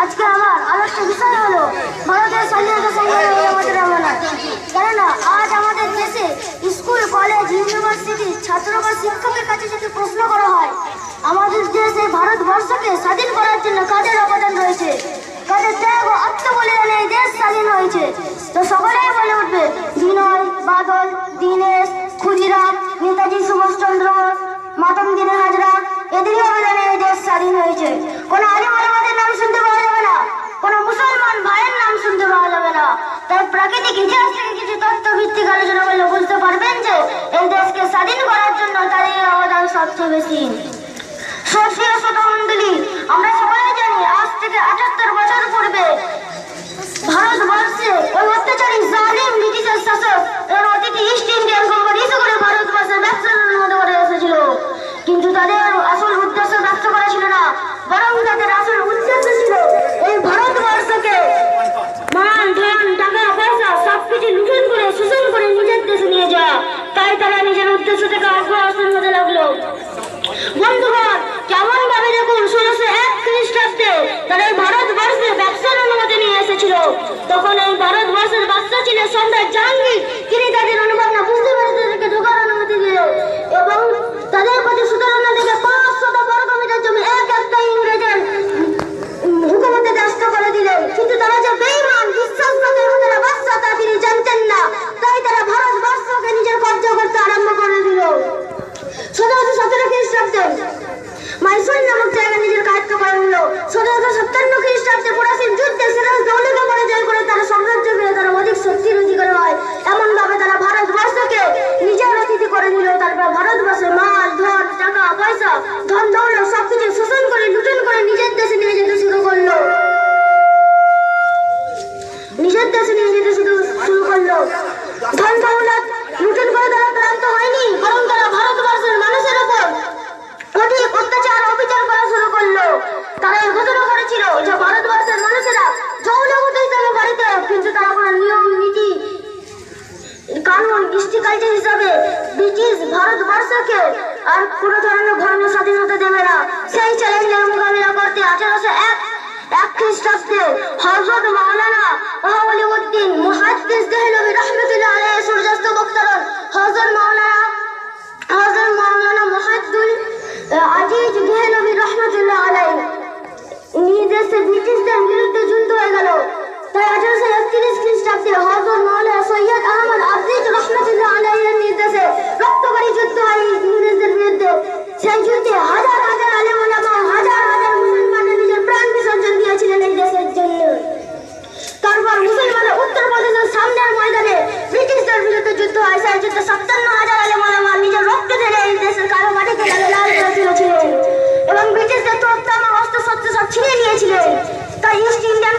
আজকে আমার আলোচ্য বিষয় হলো ভারতের স্বাধীনতা কেননা আজ আমাদের দেশে স্কুল কলেজ ইউনিভার্সিটি ছাত্র বা শিক্ষকের কাছে যদি প্রশ্ন করা হয় আমাদের দেশে ভারতবর্ষকে স্বাধীন করার জন্য কাদের অবদান রয়েছে। কাদের ত্যাগ ও আত্মবলিদানে এই দেশ স্বাধীন হয়েছে। তো সকলেই বলে উঠবে। বিনয়, বাদল, দীনেশ, ক্ষুদিরাম, নেতাজি সুভাষচন্দ্র, মাতম দিনে হাজরা, এদেরই অবদানে এই দেশ স্বাধীন হয়েছে। কোনো আলিম আলমাদের নাম শুনতে পাওয়া যাবে না। কোনো মুসলমান ভাইয়ের নাম শুনতে পাওয়া যাবে না। তাই প্রাকৃতিক ইতিহাস থেকে কিছু তথ্য ভিত্তিক আলোচনা করলে বুঝতে পারবেন যে, এই দেশকে স্বাধীন করার জন্য তাদের অবদান সবচেয়ে বেশি সক্রিয় শ্রোতামণ্ডলী আমরা সবাই জানি আজ থেকে আটাত্তর বছর পূর্বে ভারতবর্ষে ওই অত্যাচারী জালিম ব্রিটিশের শাসক এর অতিথি ইস্ট ইন্ডিয়ান কোম্পানি ইস্যু করে ভারতবর্ষের ব্যবসার অনুমতি করে এসেছিল কিন্তু তাদের আসল উদ্দেশ্য ব্যবসা করা ছিল না, বরং তাদের আসল উদ্দেশ্য ছিল এই ভারতবর্ষকে মান, ধন, টাকা, পয়সা সবকিছু লুঠন করে, শোষণ করে নিজের দেশে নিয়ে যাওয়া। তাই তারা নিজের উদ্দেশ্য থেকে অগ্রসর হতে লাগল। বন্ধুগণ কেমন ভাবে দেখুন ষোলোশো এক খ্রিস্টাব্দে তারা ভারতবর্ষে ব্যবসার অনুমতি নিয়ে এসেছিল। তখন এই ভারতবর্ষের বাচ্চা ছিলেন সম্রাট জাহাঙ্গীর তিনি তাদের অনুভব না বুঝতে পেরে তাদেরকে ঢোকার অনুমতি দিল এবং তাদের প্রতি সুধারণা থেকে পাঁচশত বর্গ মিটার জমি এক একটা ইংরেজের হুকুমতে ন্যস্ত করে দিলেন কিন্তু তারা যে বেঈমান বিশ্বাসঘাতের তারা বাচ্চা তা তিনি জানতেন না তাই তারা ভারতবর্ষকে নিজের কব্জা করতে আরম্ভ করে দিল সতেরোশো সতেরো খ্রিস্টাব্দে মাইসুর নিজের কায়ত্ত সত্তান্ন খ্রিস্টাব্দে ফরাসির যুদ্ধে সিরাজ করে তারা সাম্রাজ্য তারা অধিক শক্তি রুজি করে হয়। এমন ভাবে তারা ভারতবর্ষকে কিন্তু তারা কোনো নিয়ম নীতি, কানুন কৃষ্টি কালচার হিসাবে ব্রিটিশ ভারতবর্ষকে আর কোন ধরনের ধর্ম স্বাধীনতা দেবে না। সেই চ্যালেঞ্জের মোকাবিলা করতে আঠারোশো এক এক খ্রিস্টাব্দে হজরত মাওলানা বাহাউলি উদ্দিন মুহাদ্দিস দেহলভি রহমতুল্লাহ আলাইহি সূর্যাস্ত বক্তারণ হজরত মাওলানা হজরত মাওলানা মুহাদ্দুল আজিজ দেহলভি রহমতুল্লাহ আলাইহি নির্দেশে ব্রিটিশদের বিরুদ্ধে যুদ্ধ হয়ে গেল। তাই আঠারোশো একত্রিশ খ্রিস্টাব্দে হজরত মাওলানা সৈয়দ আহমদ আফরিজ রহমতুল্লাহ আলাইয়ের নির্দেশে রক্তকারী যুদ্ধ হয় ইংরেজদের বিরুদ্ধে। সেই যুদ্ধে হাজার হাজার আলেম হাজার হাজার নিজের প্রাণ বিসর্জন দিয়েছিলেন এই ব্রিটিশদের বিরুদ্ধে যুদ্ধ হয়। হাজার আলেম নিজের রক্ত ঢেলে এই দেশের এবং ব্রিটিশদের অস্ত্র শস্ত্র সব ছিনিয়ে নিয়েছিলেন। তাই ইস্ট ইন্ডিয়ান